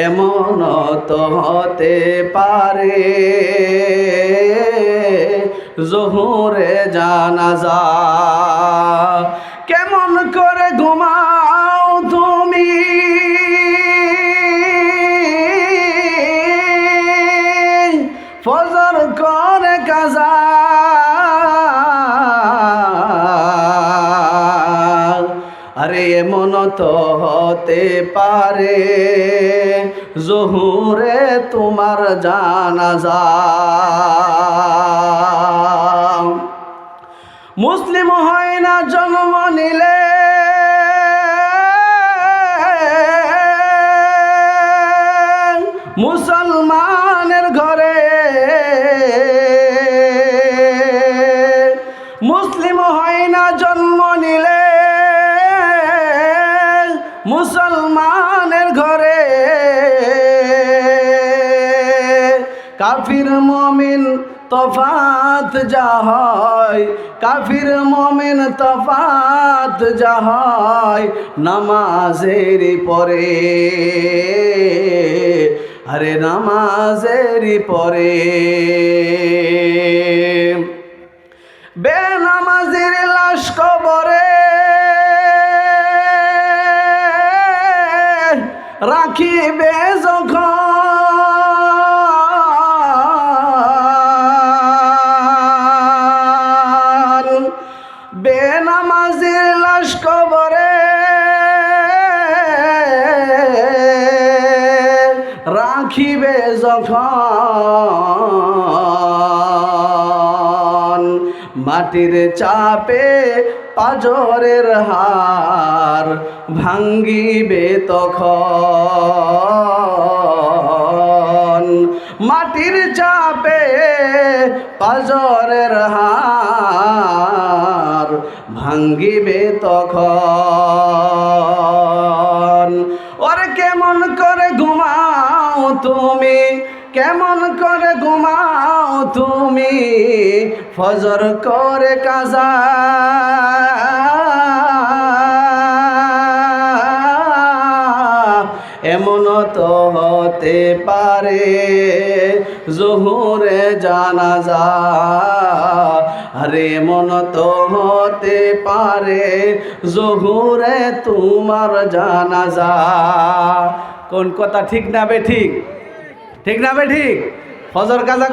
এমন তো হতে পারে। জহুরে জানাজা কেমন করে ঘুমাও তুমি? ফজর করে কাজা এমন তো হতে পারে। জহুরে তোমার জানাজা। মুসলিম হয় না জন্ম নিলে। মুসলমানের মুসলমানের ঘরে কাফির মমিন তফাত যা হয়, কাফির মমিন তফাত যা হয় নামাজের পরে। আরে নামাজের পরে। বেনামাজির লাশ কবরে রাখিবে যখন বেনামাজির লাশ কবরে রাখিবে যখন মাটির চাপে পাজরের হার ভাঙ্গিবে তখন। মাটির চাপে পাজরের হার ভাঙ্গিবে তখন। ওরে কেমন করে ঘুমাও তুমি, কেমন করে ঘুমাও তুমি, ফজর করে কাজা এমন তো হতে পারে, জহুরে জানাজা। আরে এমন তো হতে পারে, জহুরে তোমার জানা যা কোন কথা ঠিক না বে ঠিক? ঠিক না বে ঠিক? ফজর কাজা